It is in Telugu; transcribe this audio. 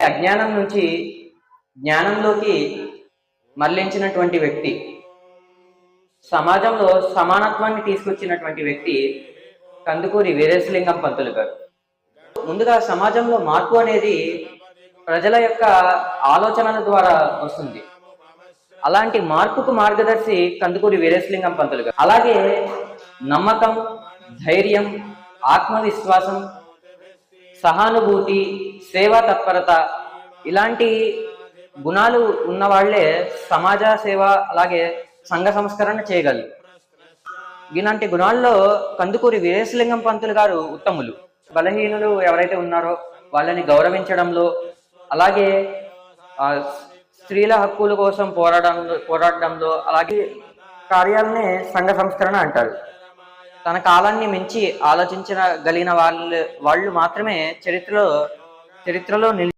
అజ్ఞానం నుంచి జ్ఞానంలోకి మరలించినటువంటి వ్యక్తి సమాజంలో సమానత్వాన్ని తీసుకొచ్చినటువంటి వ్యక్తి కందుకూరి వీరేశలింగం పంతులు గారు. ముందుగా సమాజంలో మార్పు అనేది ప్రజల యొక్క ఆలోచనల ద్వారా వస్తుంది. అలాంటి మార్పుకు మార్గదర్శి కందుకూరి వీరేశలింగం పంతులు గారు. అలాగే నమ్మకం ధైర్యం ఆత్మవిశ్వాసం సహానుభూతి సేవా తత్పరత ఇలాంటి గుణాలు ఉన్న వాళ్ళే సమాజ సేవ అలాగే సంఘ సంస్కరణ చేయగలరు. ఇలాంటి గుణాల్లో కందుకూరి వీరేశలింగం పంతులు గారు ఉత్తములు. బలహీనులు ఎవరైతే ఉన్నారో వాళ్ళని గౌరవించడంలో అలాగే స్త్రీల హక్కుల కోసం పోరాడంలో పోరాడడంలో అలాగే కార్యాలనే సంఘ సంస్కరణ అంటారు. తన కాలాన్ని మించి ఆలోచించగలిగిన వాళ్ళు వాళ్ళు మాత్రమే చరిత్రలో చరిత్రలో నిలి